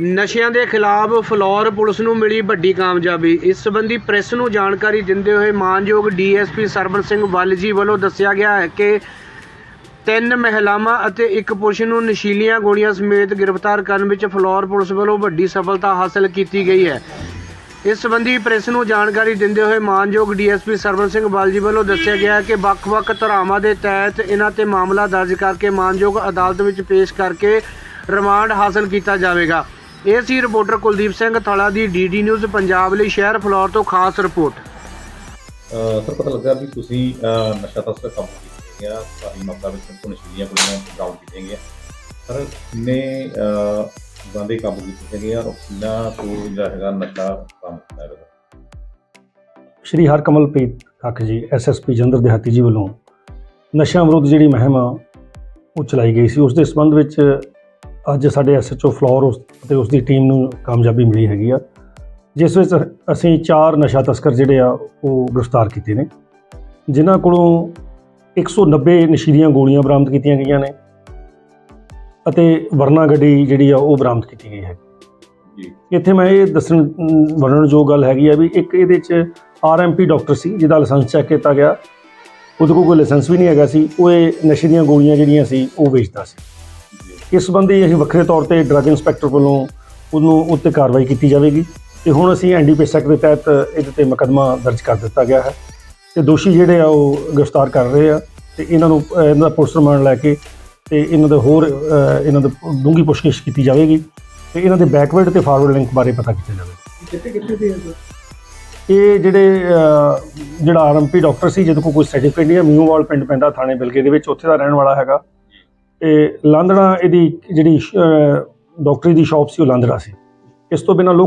ਨਸ਼ਿਆਂ ਦੇ ਖਿਲਾਫ ਫਲੋਰ ਪੁਲਿਸ ਨੂੰ ਮਿਲੀ ਵੱਡੀ ਕਾਮਯਾਬੀ। ਇਸ ਸੰਬੰਧੀ ਪ੍ਰੈਸ ਨੂੰ ਜਾਣਕਾਰੀ ਦਿੰਦੇ ਹੋਏ ਮਾਨਯੋਗ ਡੀਐਸਪੀ ਸਰਵਨ ਸਿੰਘ ਵੱਲ ਜੀ ਵੱਲੋਂ ਦੱਸਿਆ ਗਿਆ ਹੈ ਕਿ ਤਿੰਨ ਮਹਿਲਾਵਾਂ ਅਤੇ ਇੱਕ ਪੁਰਸ਼ ਨੂੰ ਨਸ਼ੀਲੀਆਂ ਗੋਲੀਆਂ ਸਮੇਤ ਗ੍ਰਿਫਤਾਰ ਕਰਨ ਵਿੱਚ ਫਲੋਰ ਪੁਲਿਸ ਵੱਲੋਂ ਵੱਡੀ ਸਫਲਤਾ ਹਾਸਲ ਕੀਤੀ ਗਈ ਹੈ। ਇਸ ਸੰਬੰਧੀ ਪ੍ਰੈਸ ਨੂੰ ਜਾਣਕਾਰੀ ਦਿੰਦੇ ਹੋਏ ਮਾਨਯੋਗ ਡੀਐਸਪੀ ਸਰਵਨ ਸਿੰਘ ਬਾਲਜੀ ਵੱਲੋਂ ਦੱਸਿਆ ਗਿਆ ਹੈ ਕਿ ਵੱਖ-ਵੱਖ ਧਾਰਾਵਾਂ ਦੇ ਤਹਿਤ ਇਹਨਾਂ ਤੇ ਮਾਮਲਾ ਦਰਜ ਕਰਕੇ ਮਾਨਯੋਗ ਅਦਾਲਤ ਵਿੱਚ ਪੇਸ਼ ਕਰਕੇ ਰਿਮਾਂਡ ਹਾਸਲ ਕੀਤਾ ਜਾਵੇਗਾ। ਇਹ ਸੀ ਰਿਪੋਰਟਰ ਕੁਲਦੀਪ ਸਿੰਘ ਥਲਾ ਦੀ ਡੀਡੀ ਨਿਊਜ਼ ਪੰਜਾਬ ਲਈ ਸ਼ਹਿਰ ਫਲੋਰ ਤੋਂ ਖਾਸ ਰਿਪੋਰਟ। ਸਰ ਪਤਾ ਲੱਗਾ ਵੀ ਤੁਸੀਂ ਨਸ਼ਾ ਤਸਕਰ ਕੰਮ ਕੀਤੇ ਗਿਆ ਸਾਰੀ ਮਾਤਰਾ ਵਿੱਚ ਤੋਂ ਨਸ਼ੀਲੀਆਂ ਕੁੜੀਆਂ ਬਰਾਮਦ ਕੀਤੀਆਂ ਗਈਆਂ। ਸਰ ਅਹ ਬੰਦੇ ਕਾਬੂ ਕੀਤੇ ਹੈਗੇ ਆ ਔਰ ਕਿੰਨਾ ਤੋਂ ਜਿਹੜਾ ਹੈਗਾ ਨਸ਼ਾ ਕੰਮ ਕੀਤਾ ਹੈਗਾ? ਸ਼੍ਰੀ ਹਰਕਮਲਪ੍ਰੀਤ ਕੱਖ ਜੀ ਐਸਐਸਪੀ ਜੰਦਰ ਦਿਹਾਤੀ ਜੀ ਵੱਲੋਂ ਨਸ਼ਾ ਵਿਰੁੱਧ ਜਿਹੜੀ ਮੁਹਿੰਮ ਆ ਉਹ ਚਲਾਈ ਗਈ ਸੀ। ਉਸ ਦੇ ਸੰਬੰਧ ਵਿੱਚ ਅੱਜ ਸਾਡੇ ਐਸਐਚਓ ਫਲੋਰ ਉਸ ਅਤੇ ਉਸ ਦੀ ਟੀਮ ਨੂੰ ਕਾਮਯਾਬੀ ਮਿਲੀ ਹੈਗੀ ਆ ਜਿਸ ਵਿੱਚ ਅਸੀਂ ਚਾਰ ਨਸ਼ਾ ਤਸਕਰ ਜਿਹੜੇ ਆ ਉਹ ਗ੍ਰਿਫਤਾਰ ਕੀਤੇ ਨੇ। ਜਿਨ੍ਹਾਂ ਕੋਲੋਂ 190 ਨਸ਼ੀਲੀਆਂ ਗੋਲੀਆਂ ਬਰਾਮਦ ਕੀਤੀਆਂ ਗਈਆਂ ਨੇ ਅਤੇ ਵਰਨਾ ਗੱਡੀ ਜਿਹੜੀ ਆ ਉਹ ਬਰਾਮਦ ਕੀਤੀ ਗਈ ਹੈ। ਜੀ। ਇੱਥੇ ਮੈਂ ਇਹ ਦੱਸਣ ਅਮ, ਵਰਣਨਯੋਗ ਗੱਲ ਹੈਗੀ ਆ ਵੀ ਇੱਕ ਇਹਦੇ ਚ ਆਰਐਮਪੀ ਡਾਕਟਰ ਸੀ ਜਿਹਦਾ ਲਾਇਸੈਂਸ ਚੈੱਕ ਕੀਤਾ ਗਿਆ। ਉਹਦੇ ਕੋਲ ਕੋਈ ਲਾਇਸੈਂਸ ਵੀ ਨਹੀਂ ਹੈਗਾ ਸੀ ਉਹ ਇਹ ਨਸ਼ੇ ਦੀਆਂ ਗੋਲੀਆਂ ਜਿਹੜੀਆਂ ਸੀ ਉਹ ਵੇਚਦਾ ਸੀ। ਜੀ ਇਸ ਸੰਬੰਧੀ ਅਸੀਂ ਵੱਖਰੇ ਤੌਰ ਤੇ ਡਰੱਗ ਇੰਸਪੈਕਟਰ ਵੱਲੋਂ ਉਹਨੂੰ ਉੱਤੇ ਕਾਰਵਾਈ ਕੀਤੀ ਜਾਵੇਗੀ ਤੇ ਹੁਣ ਅਸੀਂ ਐਨਡੀਪੀਐਸ ਐਕਟ ਦੇ ਤਹਿਤ ਇਹਦੇ ਤੇ ਮੁਕੱਦਮਾ ਦਰਜ ਕਰ ਦਿੱਤਾ ਗਿਆ ਹੈ। ਤੇ ਦੋਸ਼ੀ ਜਿਹੜੇ ਆ ਉਹ ਗ੍ਰਿਫਤਾਰ ਕਰ ਰਹੇ ਆ ਤੇ ਇਹਨਾਂ ਨੂੰ ਇਹਨਾਂ ਦਾ ਪੁਲਿਸ ਰਿਮਾਂਡ ਲੈ ਕੇ ਤੇ ਇਹਨਾਂ ਦੇ ਹੋਰ ਇਹਨਾਂ ਦੇ ਡੂੰਘੀ ਪੁੱਛਗਿੱਛ ਕੀਤੀ ਜਾਵੇਗੀ ਤੇ ਇਹਨਾਂ ਦੇ ਬੈਕਵਰਡ ਤੇ ਫਾਰਵਰਡ ਲਿੰਕ ਬਾਰੇ ਪਤਾ ਕੀਤਾ ਜਾਵੇਗਾ। ਕਿੱਥੇ ਕਿੱਥੇ ਦੇ ਇਹ ਜਿਹੜੇ ਜਿਹੜਾ ਆਰਐਮਪੀ ਡਾਕਟਰ ਸੀ ਜਿਹਦੇ ਕੋਲ ਕੋਈ ਸਰਟੀਫਿਕੇਟ ਨਹੀਂ ਹੈ ਮਿਊਵਾਲ ਪਿੰਡ ਪੈਂਦਾ ਥਾਣੇ ਬਿਲਗੇ ਦੇ ਵਿੱਚ ਉੱਥੇ ਦਾ ਰਹਿਣ ਵਾਲਾ ਹੈਗਾ। ਤੇ ਲਾਂਦੜਾ ਇਹਦੀ ਜਿਹੜੀ ਡਾਕਟਰੀ ਦੀ ਸ਼ਾਪ ਸੀ, ਉਹ ਲਾਂਦੜਾ ਸੀ। ਇਸ ਤੋਂ ਬਿਨਾਂ ਲੋਕ